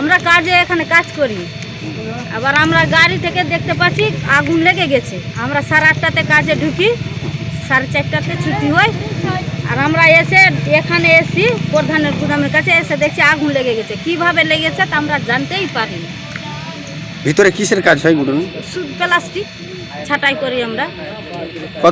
আমরা কাজে এখানে কাজ করি। আবার আমরা গাড়ি থেকে দেখতে পাচ্ছি আগুন লেগে গেছে। আমরা সাড়ে আটটাতে কাজে ঢুকি সাড়ে চারটাতে ছুটি হয়। আর আমরা এসে এখানে এসি প্রধানের গুদামের কাছে এসে দেখছি আগুন লেগে গেছে। কীভাবে লেগেছে তা আমরা জানতেই পারি ভিতরে কিসের কাজ হয় গুডন প্লাস্টিক ছাটাই করি আমরা।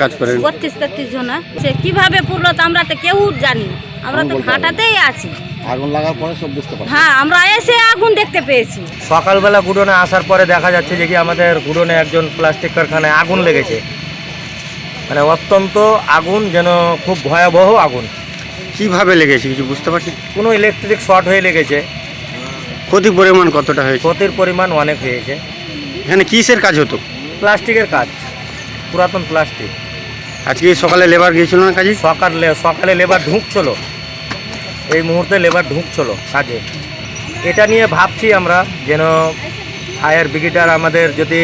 কাজ বত্রিশ তেত্রিশ জনা। সে কীভাবে পুরলো তো আমরা তো কেউ জানি আমরা তো ঘাটাতেই আছি। আগুন লাগার পরে সব বুঝতে পারে হ্যাঁ আমরা এসে আগুন দেখতে পেয়েছি। সকালবেলা গুডোনে আসার পরে দেখা যাচ্ছে যে কি আমাদের গুডোনে একজন প্লাস্টিক কারখানায় আগুন লেগেছে। মানে অত্যন্ত আগুন যেন খুব ভয়াবহ আগুন। কীভাবে লেগেছে কিছু বুঝতে পারছি? কোনো ইলেকট্রিক শর্ট হয়ে লেগেছে। ক্ষতি পরিমাণ কতটা হয়েছে? ক্ষতির পরিমাণ অনেক হয়েছে। এখানে কিসের কাজ হতো? প্লাস্টিকের কাজ পুরাতন প্লাস্টিক। আজকে সকালে লেবার গিয়েছিল না কাজে? সকালে সকালে লেবার ঢুকছিল। এই মুহূর্তে লেবার ঢুকছিল কাজে। এটা নিয়ে ভাবছি আমরা যেন ফায়ার ব্রিগেডার আমাদের যদি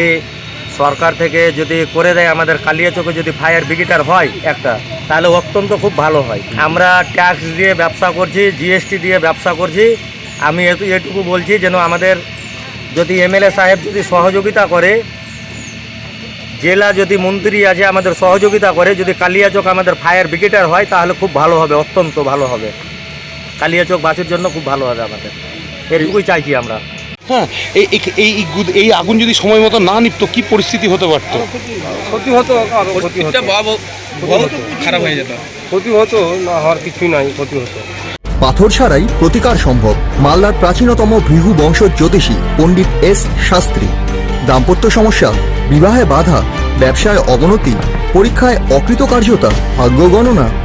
সরকার থেকে যদি করে দেয়, আমাদের কালিয়াচকে যদি ফায়ার ব্রিগেডার হয় একটা, তাহলে অত্যন্ত খুব ভালো হয়। আমরা ট্যাক্স দিয়ে ব্যবসা করছি জিএসটি দিয়ে ব্যবসা করছি। আমি এটুকু বলছি যেন আমাদের যদি এমএলএ সাহেব যদি সহযোগিতা করে, জেলা যদি মন্ত্রী আছে আমাদের সহযোগিতা করে, যদি কালিয়াচক আমাদের ফায়ার ব্রিগেডার হয়, তাহলে খুব ভালো হবে, অত্যন্ত ভালো হবে। কালিয়াচক বাসের জন্য খুব ভালো হবে আমাদের। এটুকুই চাইছি আমরা। হ্যাঁ এই এই- এই আগুন যদি সময় মতো না নিপতো কি পরিস্থিতি হতে পারতো? ক্ষতি হতো খারাপ হয়ে যেত। ক্ষতি হতো না হওয়ার কিছুই নাই ক্ষতি হতো। পাথর ছাড়াই প্রতিকার সম্ভব। মালদার প্রাচীনতম ভৃহু বংশ জ্যোতিষী পণ্ডিত এস শাস্ত্রী। দাম্পত্য সমস্যা বিবাহে বাধা ব্যবসায় অবনতি পরীক্ষায় অকৃতকার্যতা ভাগ্য গণনা